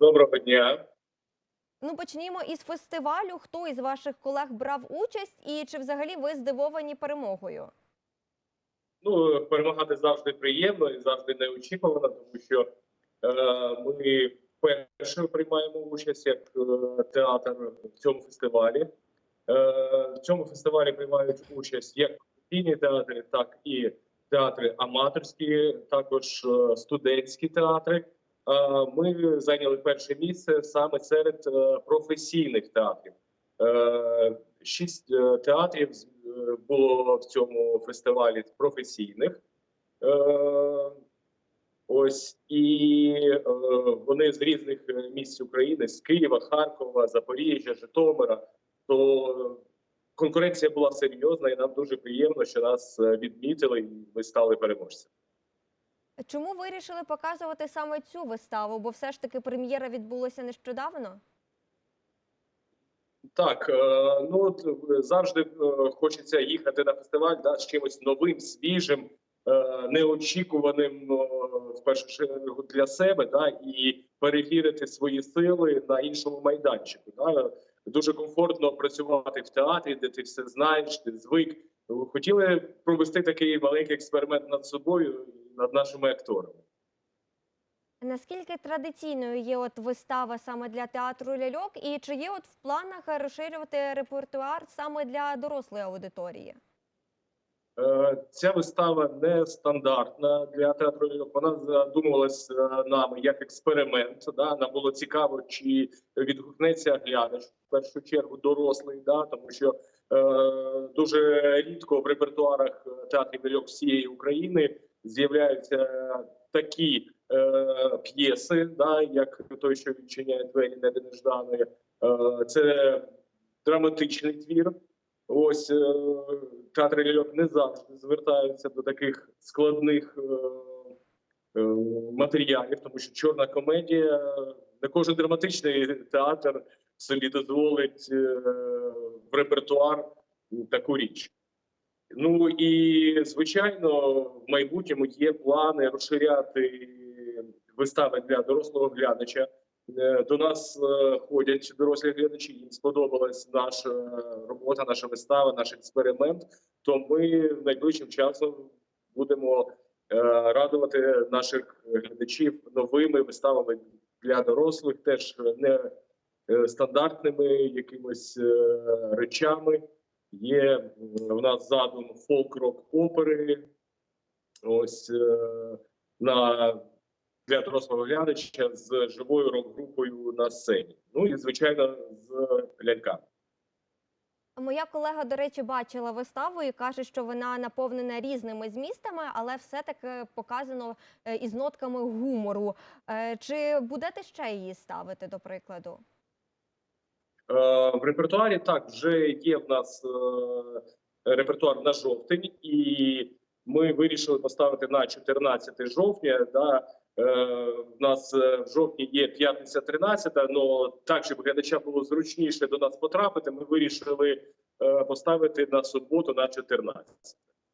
Доброго дня. Ну, почнімо із фестивалю. Хто із ваших колег брав участь, і чи взагалі ви здивовані перемогою? Ну, перемагати завжди приємно і завжди неочікувано, тому що е, ми вперше приймаємо участь як е, театр в цьому фестивалі. Е, в цьому фестивалі приймають участь як професійні театри, так і театри аматорські, також е, студентські театри. Е, ми зайняли перше місце саме серед е, професійних театрів. Е, Шість театрів було в цьому фестивалі професійних. Ось і вони з різних місць України, з Києва, Харкова, Запоріжжя, Житомира. То конкуренція була серйозна, і нам дуже приємно, що нас відмітили, і ми стали переможцями. Чому вирішили показувати саме цю виставу? Бо все ж таки прем'єра відбулася нещодавно. Так, е, ну е, завжди е, хочеться їхати на фестиваль да, з чимось новим, свіжим, неочікуваним в першу чергу для себе, да, і перевірити свої сили на іншому майданчику. Да. Дуже комфортно працювати в театрі, де ти все знаєш, ти звик. Хотіли провести такий маленький експеримент над собою, над нашими акторами. Наскільки традиційною є от вистава саме для театру ляльок, і чи є от в планах розширювати репертуар саме для дорослої аудиторії? Е, Ця вистава не стандартна для театру. ляльок. Вона задумувалась е, нами як експеримент. Да? Нам було цікаво, чи відгукнеться глядач в першу чергу дорослий, да? тому що е, дуже рідко в репертуарах театрів ляльок всієї України з'являються такі е, п'єси, да? як той, що відчиняє двері Неди Нежданої. Е, це драматичний твір. Ось е, театри ляльок не завжди звертаються до таких складних е, е, матеріалів, тому що чорна комедія, не кожен драматичний театр собі дозволить е, в репертуар таку річ. Ну і звичайно, в майбутньому є плани розширяти вистави для дорослого глядача. Е, До нас е, ходять дорослі глядачі. Їм сподобалась наша робота, наша вистава, наш експеримент. То ми найближчим часом будемо е, радувати наших глядачів новими виставами для дорослих, теж не стандартними якимось речами. Є в нас задум фолк-рок опери. Ось е, на для дорослого глядача з живою рок-групою на сцені. Ну і звичайно з ляльками. Моя колега, до речі, бачила виставу і каже, що вона наповнена різними змістами, але все-таки показано е, із нотками гумору. Е, Чи будете ще її ставити, до прикладу? Е, в репертуарі так вже є в нас е, репертуар на жовтень, і ми вирішили поставити на 14 жовтня. Да, е, в нас в жовтні є п'ятниця 13, але так, щоб глядача було зручніше до нас потрапити, ми вирішили поставити на суботу на 14.